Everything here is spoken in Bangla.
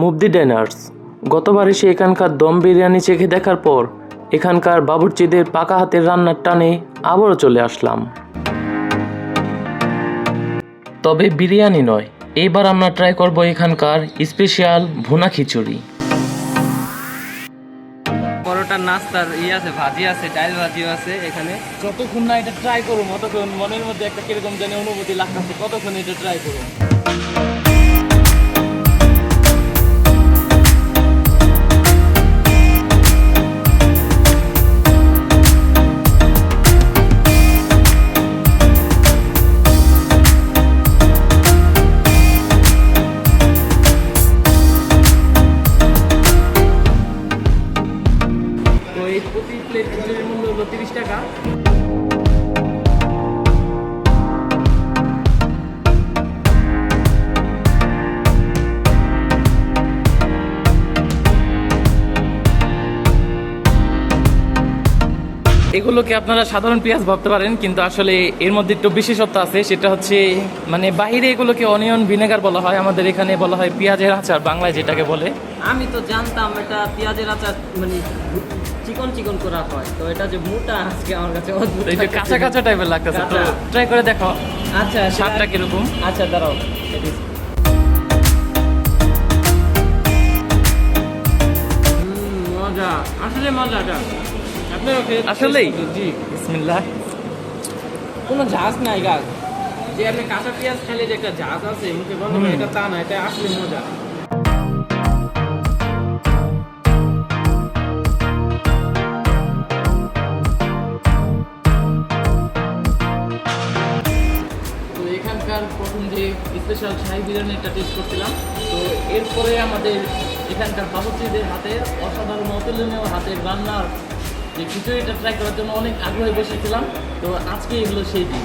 মুভদি ডাইনার্স গতবার এসে এখানকার দম বিরিয়ানি চেখে দেখার পর এখানকার বাবুর্চিদের পাকা হাতের রান্নার টানে আবারও চলে আসলাম। তবে বিরিয়ানি নয় এইবার আমরা ট্রাই করব এখানকার স্পেশাল ভুনা খিচুড়ি। পরোটার নাস্তার ই আছে, ভাজি আছে ডাল ভাজিও আছে এখানে। যতক্ষণ না এটা ট্রাই করব ততক্ষণ মনের মধ্যে একটা কীরকম জানি অনুভূতি লাগতেছে কতক্ষণ এটা ট্রাই করব প্লেট খিচুড়ির মূল্য হলো তিরিশ টাকা। এগুলোকে আপনারা সাধারণ পেঁয়াজ ভাবতে পারেন, কিন্তু আসলে এর মধ্যে একটু বিশেষত্ব আছে, সেটা হচ্ছে মানে বাইরে এগুলোকে অনিয়ন ভিনেগার বলা হয়। আমাদের এখানে বলা হয় পেঁয়াজের আচার, বাংলায় যেটাকে বলে। আমি তো জানতাম এটা পেঁয়াজের আচার মানে চিকন চিকন করা হয়। তো এটা যে মোটা আজকে আমার কাছে অদ্ভুত এই যে কাঁচা কাঁচা টাইপের লাগতেছে তো ট্রাই করে দেখো। আচ্ছা স্বাদটা কীরকম? আচ্ছা দাঁড়াও মজা। আসলে মজা এটা আপনারও আসলেই? জি। বিসমিল্লাহ। কোনো ঝাঁজ নাই গাছ। যে আপনি কাঁচা পেঁয়াজ খাইলে যে একটা ঝাঁজ আছে মুখে বন্ধ এটা তা না এটা আসলে মজা। এখানকার প্রথম যে স্পেশাল শাহি বিরিয়ানিটা টেস্ট করছিলাম, তো এরপরে আমাদের এখানকার বাবুচিদের হাতে, অসাধারণ অতুলনীয় হাতের রান্নার যে খিচুড়িটা ট্রাই করার জন্য অনেক আগ্রহে বসেছিলাম, তো আজকে এগুলো সেই দিন।